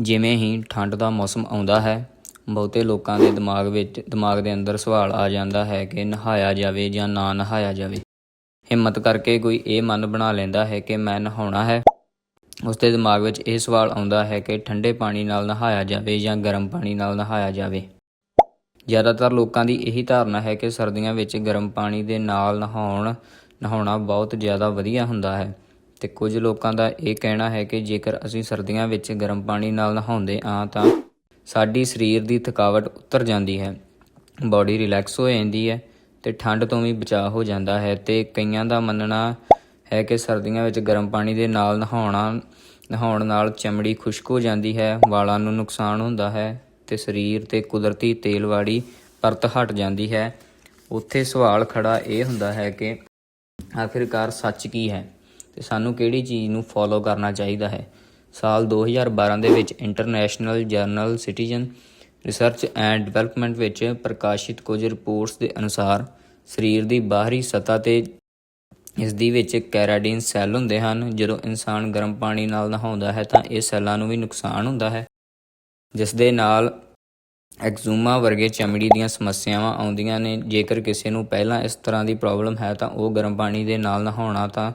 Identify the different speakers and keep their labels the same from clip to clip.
Speaker 1: ਜਿਵੇਂ ਹੀ ਠੰਡ ਦਾ ਮੌਸਮ ਆਉਂਦਾ ਹੈ, ਬਹੁਤੇ ਲੋਕਾਂ ਦੇ ਦਿਮਾਗ ਵਿੱਚ, ਦਿਮਾਗ ਦੇ ਅੰਦਰ ਸਵਾਲ ਆ ਜਾਂਦਾ ਹੈ ਕਿ ਨਹਾਇਆ ਜਾਵੇ ਜਾਂ ਨਾ ਨਹਾਇਆ ਜਾਵੇ। ਹਿੰਮਤ ਕਰਕੇ ਕੋਈ ਇਹ ਮਨ ਬਣਾ ਲੈਂਦਾ ਹੈ ਕਿ ਮੈਂ ਨਹਾਉਣਾ ਹੈ। ਉਸ ਦੇ ਦਿਮਾਗ ਵਿੱਚ ਇਹ ਸਵਾਲ ਆਉਂਦਾ ਹੈ ਕਿ ਠੰਡੇ ਪਾਣੀ ਨਾਲ ਨਹਾਇਆ ਜਾਵੇ ਜਾਂ ਗਰਮ ਪਾਣੀ ਨਾਲ ਨਹਾਇਆ ਜਾਵੇ। ਜ਼ਿਆਦਾਤਰ ਲੋਕਾਂ ਦੀ ਇਹੀ ਧਾਰਨਾ ਹੈ ਕਿ ਸਰਦੀਆਂ ਵਿੱਚ ਗਰਮ ਪਾਣੀ ਦੇ ਨਾਲ ਨਹਾਉਣ, ਨਹਾਉਣਾ ਬਹੁਤ ਜ਼ਿਆਦਾ ਵਧੀਆ ਹੁੰਦਾ ਹੈ। ਤੇ ਕੁਝ ਲੋਕਾਂ ਦਾ ਇਹ ਕਹਿਣਾ ਹੈ ਕਿ ਜੇਕਰ ਅਸੀਂ ਸਰਦੀਆਂ ਵਿੱਚ ਗਰਮ ਪਾਣੀ ਨਾਲ ਨਹਾਉਂਦੇ ਹਾਂ ਤਾਂ ਸਾਡੀ ਸਰੀਰ ਦੀ ਥਕਾਵਟ ਉਤਰ ਜਾਂਦੀ ਹੈ, ਬਾਡੀ ਰਿਲੈਕਸ ਹੋ ਜਾਂਦੀ ਹੈ ਤੇ ਠੰਡ ਤੋਂ ਵੀ ਬਚਾਅ ਹੋ ਜਾਂਦਾ ਹੈ ਤੇ ਕਈਆਂ ਦਾ ਮੰਨਣਾ ਹੈ ਕਿ ਸਰਦੀਆਂ ਵਿੱਚ ਗਰਮ ਪਾਣੀ ਦੇ ਨਾਲ ਨਹਾਉਣਾ, ਨਹਾਉਣ ਨਾਲ ਚਮੜੀ ਖੁਸ਼ਕ ਹੋ ਜਾਂਦੀ ਹੈ, ਵਾਲਾਂ ਨੂੰ ਨੁਕਸਾਨ ਹੁੰਦਾ ਹੈ ਤੇ ਸਰੀਰ ਤੇ ਕੁਦਰਤੀ ਤੇਲ ਵਾਲੀ ਪਰਤ ਹਟ ਜਾਂਦੀ ਹੈ। ਉੱਥੇ ਸਵਾਲ ਖੜਾ ਇਹ ਹੁੰਦਾ ਹੈ ਕਿ ਆਖਿਰਕਾਰ ਸੱਚ ਕੀ ਹੈ? ਤੇ ਸਾਨੂੰ ਕਿਹੜੀ ਚੀਜ਼ ਨੂੰ ਫੋਲੋ ਕਰਨਾ ਚਾਹੀਦਾ ਹੈ? ਸਾਲ 2012 ਦੇ ਵਿੱਚ international journal citizen research and development ਵਿੱਚ ਪ੍ਰਕਾਸ਼ਿਤ ਕੁਝ ਰਿਪੋਰਟਸ ਦੇ ਅਨੁਸਾਰ ਸਰੀਰ ਦੀ ਬਾਹਰੀ ਸਤਹ ਤੇ ਇਸ ਦੀ ਵਿੱਚ ਕੈਰਾਟਿਨ ਸੈੱਲ ਹੁੰਦੇ ਹਨ। ਜਦੋਂ ਇਨਸਾਨ ਗਰਮ ਪਾਣੀ ਨਾਲ ਨਹਾਉਂਦਾ ਹੈ ਤਾਂ ਇਹ ਸੈੱਲਾਂ ਨੂੰ ਵੀ ਨੁਕਸਾਨ ਹੁੰਦਾ ਹੈ। ਜਿਸ ਦੇ ਨਾਲ ਐਗਜ਼ੂਮਾ ਵਰਗੇ ਚਮੜੀ ਦੀਆਂ ਸਮੱਸਿਆਵਾਂ ਆਉਂਦੀਆਂ ਨੇ। ਜੇਕਰ ਕਿਸੇ ਨੂੰ ਪਹਿਲਾਂ ਇਸ ਤਰ੍ਹਾਂ ਦੀ ਪ੍ਰੋਬਲਮ ਹੈ ਤਾਂ ਉਹ ਗਰਮ ਪਾਣੀ ਦੇ ਨਾਲ ਨਹਾਉਣਾ ਤਾਂ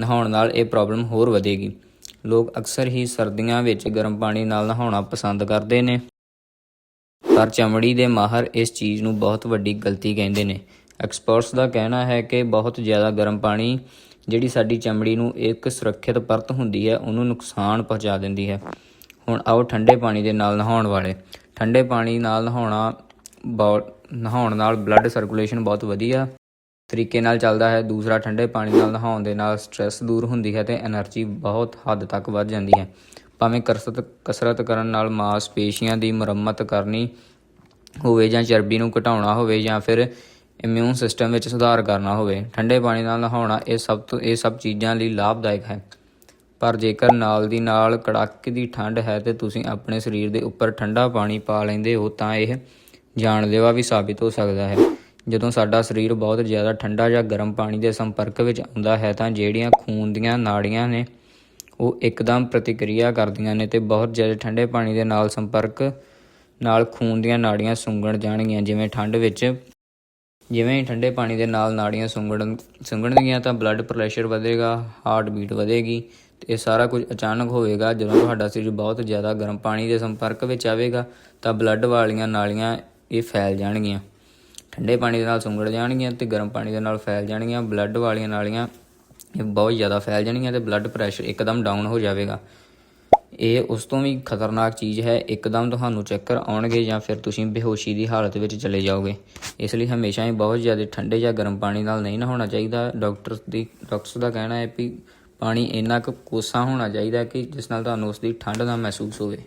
Speaker 1: ਨਹਾਉਣ ਨਾਲ ਇਹ ਪ੍ਰੋਬਲਮ ਹੋਰ ਵਧੇਗੀ। ਲੋਕ ਅਕਸਰ ਹੀ ਸਰਦੀਆਂ ਵਿੱਚ ਗਰਮ ਪਾਣੀ ਨਾਲ ਨਹਾਉਣਾ ਪਸੰਦ ਕਰਦੇ ਨੇ। ਪਰ ਚਮੜੀ ਦੇ ਮਾਹਰ ਇਸ ਚੀਜ਼ ਨੂੰ ਬਹੁਤ ਵੱਡੀ ਗਲਤੀ ਕਹਿੰਦੇ ਨੇ। ਐਕਸਪਰਟਸ ਦਾ ਕਹਿਣਾ ਹੈ ਕਿ ਬਹੁਤ ਜ਼ਿਆਦਾ ਗਰਮ ਪਾਣੀ ਜਿਹੜੀ ਸਾਡੀ ਚਮੜੀ ਨੂੰ ਇੱਕ ਸੁਰੱਖਿਅਤ ਪਰਤ ਹੁੰਦੀ ਹੈ, ਉਹਨੂੰ ਨੁਕਸਾਨ ਪਹੁੰਚਾ ਦਿੰਦੀ ਹੈ। ਹੁਣ ਆਓ ਠੰਡੇ ਪਾਣੀ ਦੇ ਨਾਲ ਨਹਾਉਣ ਵਾਲੇ। ਠੰਡੇ ਪਾਣੀ ਨਾਲ ਨਹਾਉਣਾ ਬਹੁਤ ਨਹਾਉਣ ਨਾਲ ਬਲੱਡ ਸਰਕੂਲੇਸ਼ਨ ਬਹੁਤ ਵਧੀਆ ਤਰੀਕੇ ਨਾਲ ਚੱਲਦਾ ਹੈ। ਦੂਸਰਾ, ਠੰਡੇ ਪਾਣੀ ਨਾਲ ਨਹਾਉਣ ਦੇ ਨਾਲ ਸਟ੍ਰੈਸ ਦੂਰ ਹੁੰਦੀ ਹੈ ਤੇ એનર્ਜੀ ਬਹੁਤ ਹੱਦ ਤੱਕ ਵੱਧ ਜਾਂਦੀ ਹੈ। ਭਾਵੇਂ ਕਸਰਤ ਕਸਰਤ ਕਰਨ ਨਾਲ ਮਾਸਪੇਸ਼ੀਆਂ ਦੀ ਮੁਰੰਮਤ ਕਰਨੀ ਹੋਵੇ ਜਾਂ ਚਰਬੀ ਨੂੰ ਘਟਾਉਣਾ ਹੋਵੇ ਜਾਂ ਫਿਰ ਇਮਿਊਨ ਸਿਸਟਮ ਵਿੱਚ ਸੁਧਾਰ ਕਰਨਾ ਹੋਵੇ, ਠੰਡੇ ਪਾਣੀ ਨਾਲ ਨਹਾਉਣਾ ਇਹ ਸਭ ਤੋਂ, ਇਹ ਸਭ ਚੀਜ਼ਾਂ ਲਈ ਲਾਭਦਾਇਕ ਹੈ। ਪਰ ਜੇਕਰ ਨਾਲ ਦੀ ਨਾਲ ਕੜਾਕੇ ਦੀ ਠੰਡ ਹੈ ਤੇ ਤੁਸੀਂ ਆਪਣੇ ਸਰੀਰ ਦੇ ਉੱਪਰ ਠੰਡਾ ਪਾਣੀ ਪਾ ਲੈਂਦੇ ਹੋ ਤਾਂ ਇਹ ਜਾਣਦੇਵਾ ਵੀ ਸਾਬਿਤ ਹੋ ਸਕਦਾ ਹੈ। ਜਦੋਂ ਸਾਡਾ ਸਰੀਰ ਬਹੁਤ ਜ਼ਿਆਦਾ ਠੰਡਾ ਜਾਂ ਗਰਮ ਪਾਣੀ ਦੇ ਸੰਪਰਕ ਵਿੱਚ ਆਉਂਦਾ ਹੈ, ਤਾਂ ਜਿਹੜੀਆਂ ਖੂਨ ਦੀਆਂ ਨਾੜੀਆਂ ਨੇ, ਉਹ ਇੱਕਦਮ ਪ੍ਰਤੀਕਿਰਿਆ ਕਰਦੀਆਂ ਨੇ ਤੇ ਬਹੁਤ ਜ਼ਿਆਦਾ ਠੰਡੇ ਪਾਣੀ ਦੇ ਨਾਲ ਸੰਪਰਕ ਨਾਲ ਖੂਨ ਦੀਆਂ ਨਾੜੀਆਂ ਸੁੰਗਣ ਜਾਣਗੀਆਂ। ਜਿਵੇਂ ਠੰਡ ਵਿੱਚ ਜਿਵੇਂ ਹੀ ਠੰਡੇ ਪਾਣੀ ਦੇ ਨਾਲ ਨਾੜੀਆਂ ਸੁੰਗੜਨ ਸੁੰਗਣਗੀਆਂ ਤਾਂ ਬਲੱਡ ਪ੍ਰੈਸ਼ਰ ਵਧੇਗਾ ਹਾਰਟ ਬੀਟ ਵਧੇਗੀ ਤੇ ਇਹ ਸਾਰਾ ਕੁਝ ਅਚਾਨਕ ਹੋਵੇਗਾ। ਜਦੋਂ ਤੁਹਾਡਾ ਸਰੀਰ ਬਹੁਤ ਜ਼ਿਆਦਾ ਗਰਮ ਪਾਣੀ ਦੇ ਸੰਪਰਕ ਵਿੱਚ ਆਵੇਗਾ, ਤਾਂ ਬਲੱਡ ਵਾਲੀਆਂ ਨਾਲੀਆਂ ਇਹ ਫੈਲ ਜਾਣਗੀਆਂ। ਠੰਡੇ ਪਾਣੀ ਦੇ ਨਾਲ ਸੁੰਗੜ ਜਾਣਗੀਆਂ ਤੇ ਗਰਮ ਪਾਣੀ ਦੇ ਨਾਲ ਫੈਲ ਜਾਣਗੀਆਂ ਬਲੱਡ ਵਾਲੀਆਂ ਨਾਲੀਆਂ ਇਹ ਬਹੁਤ ਜ਼ਿਆਦਾ ਫੈਲ ਜਾਣਗੀਆਂ ਤੇ ਬਲੱਡ ਪ੍ਰੈਸ਼ਰ ਇੱਕਦਮ ਡਾਊਨ ਹੋ ਜਾਵੇਗਾ। ਇਹ ਉਸ ਤੋਂ ਵੀ ਖਤਰਨਾਕ ਚੀਜ਼ ਹੈ, ਇੱਕਦਮ ਤੁਹਾਨੂੰ ਚੱਕਰ ਆਉਣਗੇ ਜਾਂ ਫਿਰ ਤੁਸੀਂ ਬੇਹੋਸ਼ੀ ਦੀ ਹਾਲਤ ਵਿੱਚ ਚਲੇ ਜਾਓਗੇ। ਇਸ ਲਈ ਹਮੇਸ਼ਾ ਹੀ ਬਹੁਤ ਜ਼ਿਆਦਾ ਠੰਡੇ ਜਾਂ ਗਰਮ ਪਾਣੀ ਨਾਲ ਨਹੀਂ ਨਹਾਉਣਾ ਚਾਹੀਦਾ। ਡਾਕਟਰ ਦੀ ਡਾਕਟਰਸ ਦਾ ਕਹਿਣਾ ਹੈ ਕਿ ਪਾਣੀ ਇੰਨਾ ਕੁ ਕੋਸਾ ਹੋਣਾ ਚਾਹੀਦਾ ਕਿ ਜਿਸ ਨਾਲ ਤੁਹਾਨੂੰ ਉਸ ਦੀ ਠੰਡ ਨਾ ਮਹਿਸੂਸ ਹੋਵੇ।